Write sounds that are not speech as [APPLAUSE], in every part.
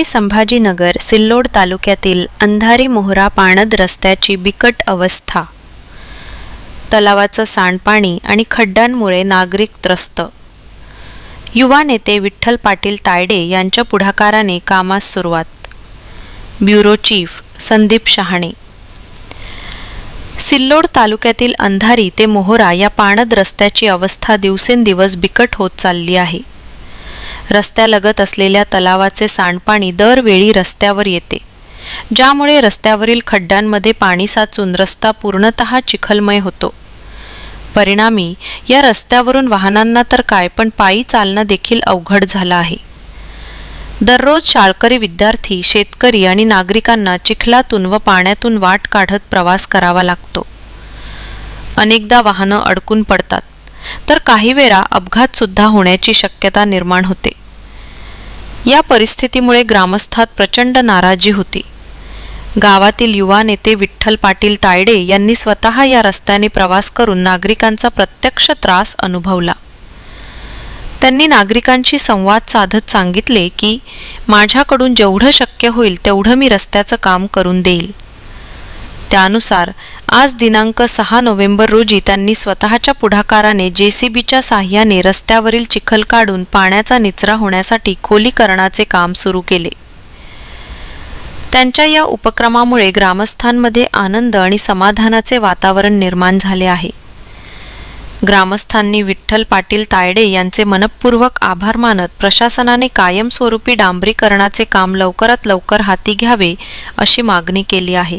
छत्रपती संभाजीनगर सिल्लोड तालुक्यातील अंधारी मोहरा पाणद रस्त्याची बिकट अवस्था. तलावाचं सांडपाणी आणि खड्ड्यांमुळे नागरिक त्रस्त. युवा नेते विठ्ठल पाटील तायडे यांच्या पुढाकाराने कामास सुरुवात. Bureau chief Sandeep Shahane. Sillod तालुक्यातील अंधारी ते मोहरा या पाणद रस्त्याची अवस्था दिवसेंदिवस बिकट होत चालली आहे. रस्त्यालगत असलेल्या तलावाचे सांडपाणी दरवेळी रस्त्यावर येते ज्यामुळे रस्त्यावरील खड्ड्यांमध्ये पाणी साचून रस्ता पूर्णतः चिखलमय होतो. परिणामी या रस्त्यावरून वाहनांना तर काय पण पायी चालणं देखील अवघड झालं आहे. दररोज शाळकरी विद्यार्थी शेतकरी आणि नागरिकांना चिखलातून व पाण्यातून वाट काढत प्रवास करावा लागतो. अनेकदा वाहनं अडकून पडतात तर काही वेळा अपघातसुद्धा होण्याची शक्यता निर्माण होते. या परिस्थितीमुळे ग्रामस्थात प्रचंड नाराजी होती. गावातील युवा नेते विठ्ठल पाटील तायडे यांनी स्वतः या रस्त्याने प्रवास करून नागरिकांचा प्रत्यक्ष त्रास अनुभवला. त्यांनी नागरिकांशी संवाद साधत सांगितले की माझ्याकडून जेवढं शक्य होईल तेवढं मी रस्त्याचं काम करून देईल. त्यानुसार आज दिनांक सहा नोव्हेंबर रोजी त्यांनी स्वतःच्या पुढाकाराने जेसीबीच्या साह्याने रस्त्यावरील चिखल काढून पाण्याचा निचरा होण्यासाठी खोलीकरणाचे काम सुरू केले. त्यांच्या या उपक्रमामुळे ग्रामस्थांमध्ये आनंद आणि समाधानाचे वातावरण निर्माण झाले आहे. ग्रामस्थांनी विठ्ठल पाटील तायडे यांचे मनपूर्वक आभार मानत प्रशासनाने कायमस्वरूपी डांबरीकरणाचे काम लवकरात लवकर हाती घ्यावे अशी मागणी केली आहे.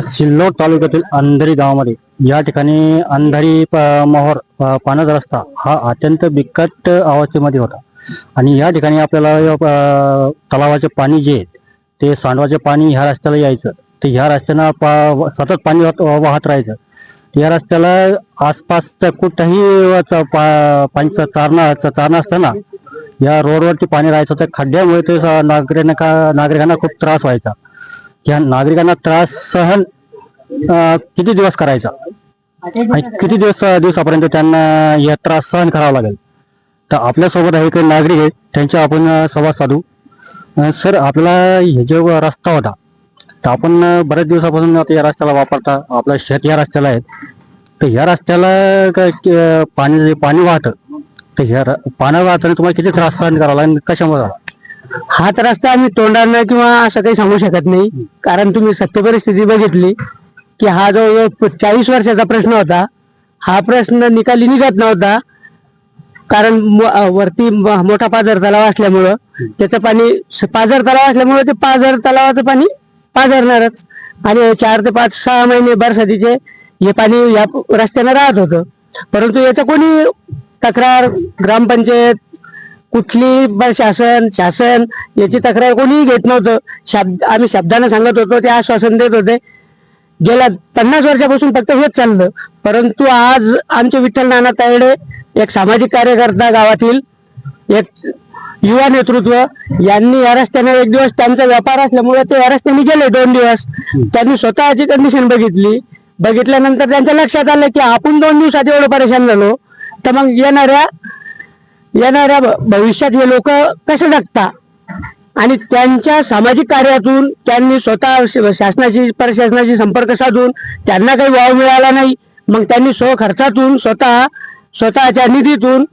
सिल्लोड तालुक्यातील अंधारी गावामध्ये. या ठिकाणी अंधारी प- मोहोर रस्ता हा अत्यंत बिकट अवस्थेमध्ये होता. आणि या ठिकाणी आपल्याला तलावाचे पाणी जे ते सांडवाचे पाणी ह्या रस्त्याला यायचं. तर ह्या रस्त्यानं पा सतत पाणी वाहत वाहत राहायचं. या रस्त्याला आसपास तर कुठंही पा- पाणीचं चारणं चारणं असताना या रोडवरती पाणी राहायचं. होतं खड्ड्यामुळे ते नागरिक नागरिकांना नागरिकांना खूप त्रास व्हायचा. या नागरिकांना त्रास सहन किती दिवस करायचा? आणि किती दिवस दिवसापर्यंत त्यांना या त्रास सहन करावा लागेल? तर आपल्यासोबत आहे काही नागरिक आहेत त्यांच्या आपण संवाद साधू. सर आपला हे जो रस्ता होता तर आपण बऱ्याच दिवसापासून आता या रस्त्याला वापरता आपलं शेत या रस्त्याला आहे. तर या रस्त्याला काय पाणी पाणी वाहतं. तर ह्या र- पाणी वाहताना तुम्हाला किती त्रास सहन करावा लागेल कशामुळे झाला? हाच रस्ता आम्ही तोंडानं किंवा असं काही सांगू शकत नाही. कारण तुम्ही सत्य परिस्थिती बघितली की हा जो चाळीस वर्षाचा प्रश्न होता. हा प्रश्न निकाली निघत नव्हता. कारण वरती मोठा पाझर तलाव असल्यामुळं त्याचं पाणी पाझर तलाव असल्यामुळं ते पाझर तलावाचं पाणी पाझरणारच. आणि चार ते पाच सहा महिने बरसातीचे हे पाणी या रस्त्यानं राहत होतं. परंतु याचं कोणी तक्रार ग्रामपंचायत कुठली पण शासन शासन याची तक्रार कोणीही घेत नव्हतं. शब्द आम्ही शब्दानं सांगत होतो ते आश्वासन देत होते. गेल्या पन्नास वर्षापासून फक्त हेच चाललं. परंतु आज आमचे विठ्ठल नाना तायडे एक सामाजिक कार्यकर्ता गावातील एक युवा नेतृत्व यांनी या रस्त्याने एक दिवस त्यांचा व्यापार असल्यामुळे ते या रस्त्याने गेले दोन दिवस. त्यांनी स्वतःची कंडिशन बघितली. बघितल्यानंतर त्यांच्या लक्षात आलं की आपण दोन दिवसात एवढं परेशान झालो. तर मग येणाऱ्या येणाऱ्या भविष्यात हे लोक कसे जगता? आणि त्यांच्या सामाजिक कार्यातून त्यांनी स्वतः शासनाशी प्रशासनाशी संपर्क साधून त्यांना काही वाव मिळाला नाही. मग त्यांनी स्व खर्चातून स्वतः स्वतःच्या निधीतून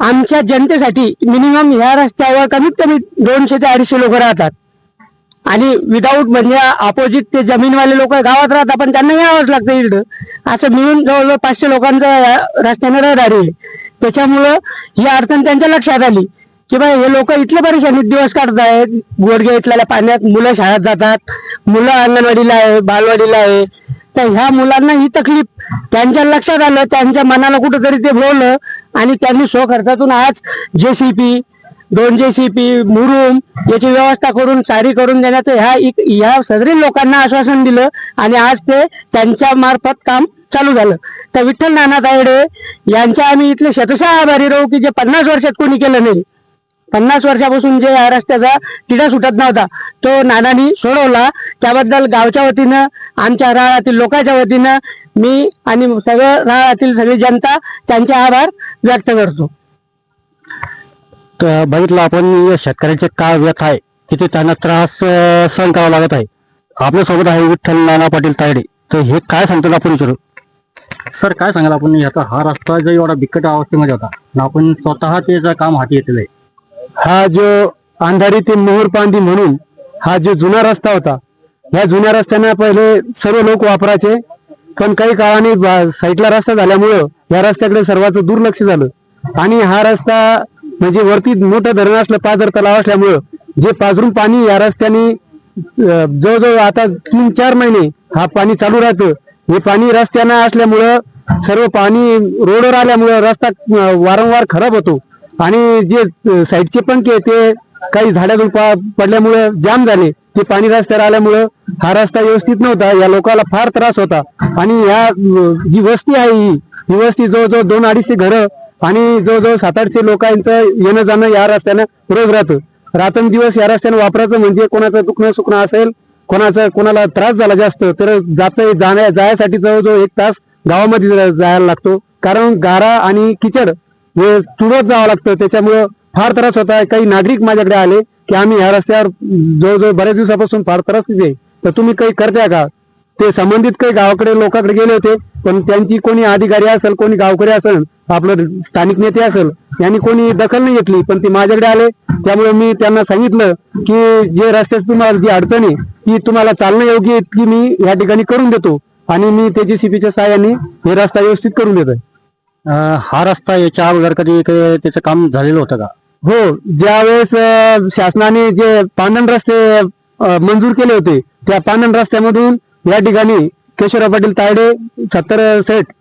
आमच्या जनतेसाठी मिनिमम ह्या रस्त्यावर कमीत कमी दोनशे ते अडीचशे लोक राहतात. आणि विदाऊट म्हणजे अपोजिट ते जमीनवाले लोक गावात राहतात पण त्यांना यावंच लागतं इकडं. असं मिळून जवळजवळ पाचशे लोकांचं रस्त्याने रहदारी आहे. त्याच्यामुळं ही अडचण त्यांच्या लक्षात आली. की बा हे लोक इथले परेशानीत दिवस काढतायत. गोडगे इथल्या पाण्यात मुलं शाळेत जातात. मुलं अंगणवाडीला आहे बालवाडीला आहे. तर ह्या मुलांना ही तकलीफ. त्यांच्या लक्षात आलं त्यांच्या मनाला कुठंतरी ते भोवलं आणि त्यांनी स्वखर्चातून आज जेसीपी दोन जेसीपी मुरुम याची व्यवस्था करून सारी करून देण्याचं ह्या ह्या सदरी लोकांना आश्वासन दिलं आणि आज ते त्यांच्या मार्फत काम चालू झालं. तर विठ्ठल नाना तायडे यांच्या आम्ही इथले शतशा आभारी राहू की जे पन्नास वर्षात कोणी केलं नाही. पन्नास वर्षापासून जे या रस्त्याचा तिढा सुटत नव्हता तो नानानी सोडवला. त्याबद्दल गावच्या वतीनं आमच्या राळातील लोकांच्या वतीनं मी आणि सगळं राळातील सगळी जनता त्यांचे आभार व्यक्त करतो. तर बघितलं आपण या शेतकऱ्याचे काय व्यथ आहे किती त्यांना त्रास सहन करावा लागत आहे. आपल्यासोबत आहे विठ्ठल नाना पाटील तायडे. तर हे काय सांगतात आपण विचारू? सर काय सांगाल आपण? याचा हा रस्ता जो एवढा बिकट अवस्थेमध्ये होता आपण स्वतः त्याचं काम हाती घेतलेलं आहे. हा जो अंधारी ते मोहरपांदी म्हणून हा जो जुना रस्ता होता या जुन्या रस्त्याने पहिले सर्व लोक वापरायचे. पण काही काळाने साईडला रस्ता झाल्यामुळं या रस्त्याकडे सर्वांचं दुर्लक्ष झालं. आणि हा रस्ता म्हणजे वरती मोठं धरण असलं पाझर तलाव असल्यामुळं जे पाझरून पाणी या रस्त्याने जवळजवळ आता तीन चार महिने हा पाणी चालू राहतं. हे पाणी रस्त्यानं असल्यामुळं सर्व पाणी रोडवर आल्यामुळं रस्ता वारंवार खराब होतो. आणि जे साईडचे पंखे ते काही झाडातून पा- जाम झाले. ते पाणी रस्त्यावर आल्यामुळं हा रस्ता व्यवस्थित नव्हता. या लोकांना फार त्रास होता. आणि या जी वस्ती आहे ही ही वस्ती जवळजवळ दोन अडीचशे घरं आणि जवळजवळ सात आठशे लोकांचं येणं जाणं या रस्त्यानं रोज राहतं. रात्रंदिवस या रस्त्यानं वापरायचं म्हणजे कोणाचं दुखणं सुखणं असेल कोणाचं कोणाला त्रास झाला जास्त तर जात जाण्या जायसाठी जवळजवळ एक तास गावामध्ये जायला लागतो. कारण गारा आणि किचड हे तुरत जावं लागतं. त्याच्यामुळं फार त्रास होता काही नागरिक माझ्याकडे आले की आम्ही ह्या रस्त्यावर जवळजवळ बऱ्याच दिवसापासून फार त्रास दिले तर तुम्ही काही करताय का? ते संबंधित काही गावाकडे लोकांकडे गेले होते पण त्यांची कोणी अधिकारी असेल कोणी गावकरी असेल आपलं स्थानिक नेते असेल यांनी कोणी दखल नाही घेतली पण ते माझ्याकडे आले. त्यामुळे मी त्यांना सांगितलं की जे रस्त्यात तुम्हाला जी अडचण आहे ती तुम्हाला चालणं योग्य आहे की मी या ठिकाणी करून देतो. आणि मी ते जेसीबीच्या सहाय्याने हे रस्ता व्यवस्थित करून देतोय. अं, हा रस्ता याच्या अगोदर कधी त्याचं काम झालेलं होतं का? हो ज्यावेळेस शासनाने जे पांढण रस्ते मंजूर केले होते त्या पांढण रस्त्यामधून या ठिकाणी केशवराव पाटील तायडे सत्तर सेठ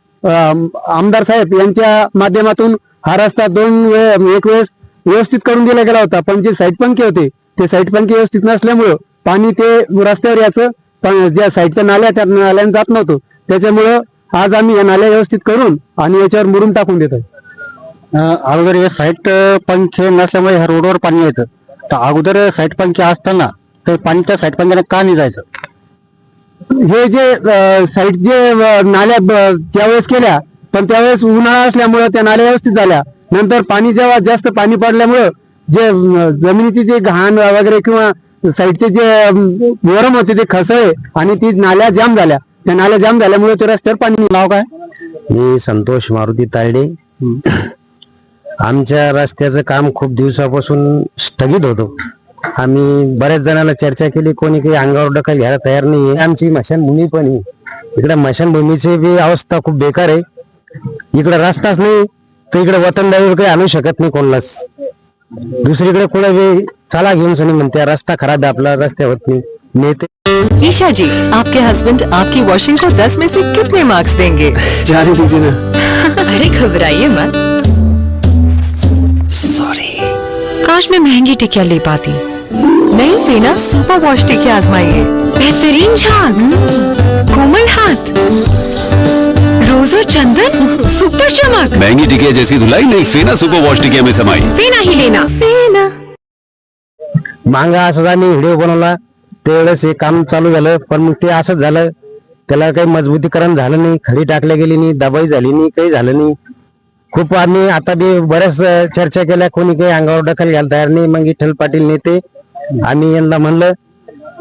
आमदार साहेब यांच्या माध्यमातून हा रस्ता दोन वे- एक वेळेस व्यवस्थित करून दिला गेला होता. पण जे साईट पंखे होते ते साईट पंखे व्यवस्थित नसल्यामुळं पाणी ते रस्त्यावर याचं पण ज्या साईडच्या नाल्या त्या नाल्याने जात नव्हतं. त्याच्यामुळं आज आम्ही या नाल्या व्यवस्थित करून आणि याच्यावर मुरून टाकून देत अगोदर हे साईट पंखे नसल्यामुळे ह्या रोडवर पाणी यायचं. तर अगोदर साईट पंखे असताना ते पाणी त्या साईट पंख्याने का नाही जायचं? हे जे साईड जे नाल्या ज्यावेळेस केल्या पण त्यावेळेस उन्हाळा असल्यामुळे त्या नाल्या व्यवस्थित झाल्या. नंतर पाणी जेव्हा जास्त पाणी पडल्यामुळं जे जमिनीची जे घाण वगैरे किंवा साईडचे जे वरम होते ते खसळे आणि ती नाल्या जाम झाल्या. त्या नाल्या जाम झाल्यामुळे ते रस्त्यावर पाणी नाव काय? मी संतोष मारुती तायडे. आमच्या रस्त्याचं काम खूप दिवसापासून स्थगित होतो. आम्ही बऱ्याच जणांना चर्चा केली कोणी काही अंगावर दखल घ्यायला तयार नाही आमची मशानभूमी पण आहे. इकडे मशानभूमीची बी अवस्था खूप बेकार आहे. इकडे रस्ताच नाही तर इकडे वतनदारी काही आणू शकत नाही कोणालाच. दुसरीकडे कुठे बी चला घेऊन सनी म्हणते रस्ता खराब आहे आपला रस्ते होत नाही. नेते ईशा जी आपके हस्बैंड आपकी वॉशिंग को 10 में से कितने मार्क्स देंगे? [LAUGHS] जाने दीजिए ना। अरे घबराइए मत। सॉरी काश मैं महंगी टिकिया ले पाती। फेना सुपर वॉश टिकिया आजमाइए बेहतरीन झाग। कोमल हाथ। रोज और चंदन सुपर चमक। महंगी टिकिया जैसी धुलाई नहीं फेना सुपर वॉश टिकिया में समाई। फेना ही लेना। फेना मांगा असं आम्ही व्हिडिओ बनवला त्यावेळेस हे काम चालू झालं पण मग ते असंच झालं. त्याला काही मजबूतीकरण झालं नाही खडी टाकल्या गेली नाही दबाई झाली नाही काही झालं नाही. खूप आम्ही आता बी बऱ्याच चर्चा केल्या कोणी काही अंगावर दखल घ्यायला तयार नाही मग विठ्ठल पाटील नेते आम्ही यांना म्हणलं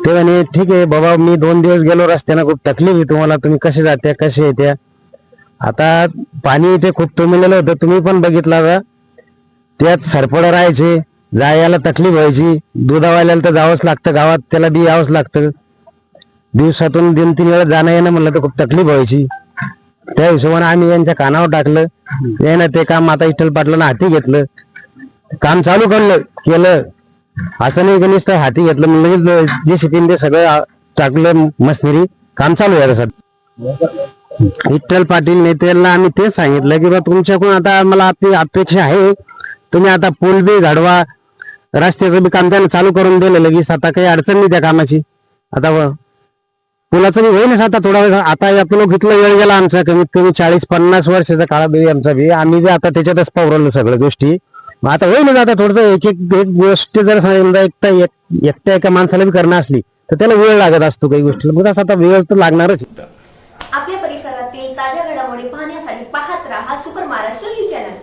ते म्हणे ठीक आहे बाबा मी दोन दिवस गेलो रस्त्यानं खूप तकलीफ आहे तुम्हाला तुम्ही कसे जाते कसे येत्या? आता पाणी इथे खूप तुंबलेलं होतं तुम्ही पण बघितलं का त्यात सरपड राहायचे जायला तकलीफ व्हायची दुधावाल्याला तर जावंच लागतं गावात त्याला बी यावंच लागतं. दिवसातून दोन तीन वेळा जाणं येणं म्हणलं तर खूप तकलीफ व्हायची. त्या हिशोबाने आम्ही यांच्या कानावर टाकलं यानं ते काम आता इठ्ठल पाटलानं हाती घेतलं. काम चालू करलं केलं. असं नाही की नुसतं हाती घेतलं म्हणजे जे शिकेन ते सगळं टाकलं मशिनरी काम चालू आहे सर विठ्ठल पाटील नेत्याला आम्ही तेच सांगितलं की बा तुमच्याकडून आता मला आपली अपेक्षा आहे. तुम्ही आता पूल बी घडवा रस्त्याचं बी काम त्यानं चालू करून दिलं लगेच आता काही अडचण नाही त्या कामाची. आता पुलाचं बी होईनच आता थोडा वेळ. आता आपण घेतलं वेळ गेला आमचा कमीत कमी चाळीस पन्नास वर्षाचा काळा बी आमचा बी. आम्ही बी आता त्याच्यातच पावरलो सगळ्या गोष्टी. मग आता होईल ना आता थोडस एक एक एक गोष्ट जर समजा एकटा एकट्या एका माणसाला बी करणं असली तर त्याला वेळ लागत असतो काही गोष्टीला. मग तसं आता वेळ तर लागणारच आपल्या परिसरातील ताज्या घडामोडी पाहण्यासाठी पाहत राहा सुपर महाराष्ट्र न्यूज चॅनल.